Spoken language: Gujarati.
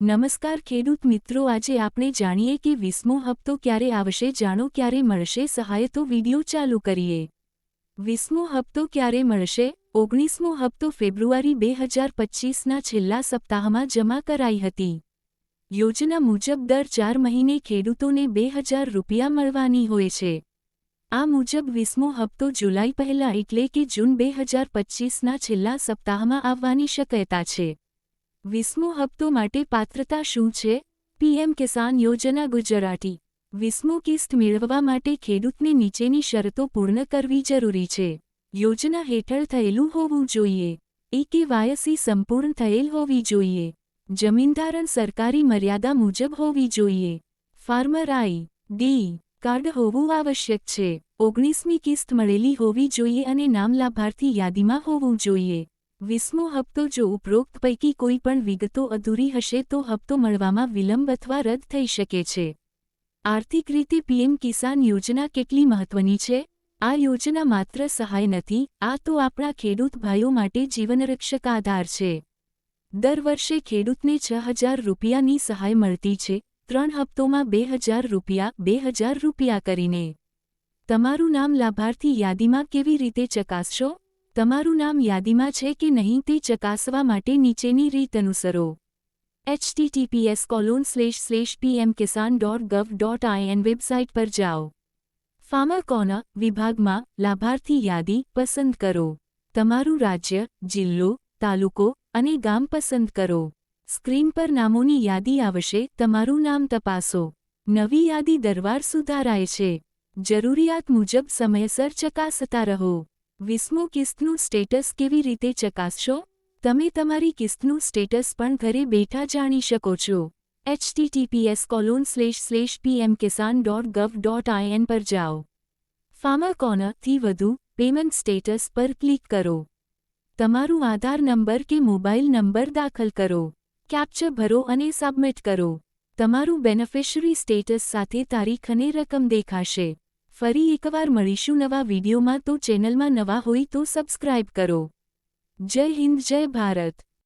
નમસ્કાર ખેડૂત મિત્રો, આજે આપણે જાણીએ કે વીસમો હપ્તો ક્યારે આવશે, જાણો ક્યારે મળશે સહાય તો વીડિયો ચાલુ કરીએ. વીસમો હપ્તો ક્યારે મળશે? ઓગણીસમો હપ્તો ફેબ્રુઆરી બે હજાર પચ્ચીસના છેલ્લા સપ્તાહમાં જમા કરાઈ હતી. યોજના મુજબ દર ચાર મહિને ખેડૂતોને બે હજાર રૂપિયા મળવાની હોય છે. આ મુજબ વીસમો હપ્તો જુલાઈ પહેલા એટલે કે જૂન બે હજાર પચ્ચીસના છેલ્લા સપ્તાહમાં આવવાની શક્યતા છે. વીસમો હપ્તો માટે પાત્રતા શું છે? પીએમ કિસાન યોજના ગુજરાતી. વીસમો કિસ્ત મેળવવા માટે ખેડૂતને નીચેની શરતો પૂર્ણ કરવી જરૂરી છે. યોજના હેઠળ થયેલું હોવું જોઈએ. એ વાયસી સંપૂર્ણ થયેલ હોવી જોઈએ. જમીનધારણ સરકારી મર્યાદા મુજબ હોવી જોઈએ. ફાર્મર આઈ ડી, કાર્ડ હોવું આવશ્યક છે. ઓગણીસમી કિસ્ત મળેલી હોવી જોઈએ અને નામ લાભાર્થી યાદીમાં હોવું જોઈએ. વીસમો હપ્તો જો ઉપરોક્ત પૈકી કોઈ પણ વિગતો અધૂરી હશે તો હપ્તો મળવામાં વિલંબ અથવા રદ થઈ શકે છે. આર્થિક રીતે પીએમ કિસાન યોજના કેટલી મહત્વની છે? આ યોજના માત્ર સહાય નથી, આ તો આપણા ખેડૂત ભાઈઓ માટે જીવનરક્ષક આધાર છે. દર વર્ષે ખેડૂતને છ હજાર રૂપિયાની સહાય મળતી છે, ત્રણ હપ્તોમાં બે હજાર રૂપિયા, બે હજાર રૂપિયા કરીને. તમારું નામ લાભાર્થી યાદીમાં કેવી રીતે ચકાસશો? તમારું નામ યાદીમાં છે કે નહીં તે ચકાસવા માટે નીચેની રીત અનુસરો. HTTPS colon slash slash PM Kisan dot gov dot IN website પર જાઓ. ફાર્મર કોના વિભાગમાં લાભાર્થી યાદી પસંદ કરો. તમારું રાજ્ય, જિલ્લો, તાલુકો અને ગામ પસંદ કરો. સ્ક્રીન પર નામોની યાદી આવશે, તમારું નામ તપાસો. નવી યાદી દરવાર સુધારાય છે. જરૂરિયાત મુજબ સમયસર ચકાસતા રહો. વીસમો કિસ્તનું સ્ટેટસ કેવી રીતે ચકાસશો? તમે તમારી કિસ્તનું સ્ટેટસ પણ ઘરે બેઠા જાણી શકો છો. HTTPS colon slash slash PM Kisan dot gov dot IN પર જાઓ. ફાર્મર કોર્નરથી વધુ પેમેન્ટ સ્ટેટસ પર ક્લિક કરો. તમારું આધાર નંબર કે મોબાઈલ નંબર દાખલ કરો. કેપ્ચર ભરો અને સબમિટ કરો. તમારું બેનિફિશરી સ્ટેટસ સાથે તારીખ અને રકમ દેખાશે. ફરી એકવાર મળીશું નવા વિડીયોમાં. તો ચેનલમાં નવા હોય તો સબસ્ક્રાઇબ કરો. જય હિન્દ, જય ભારત.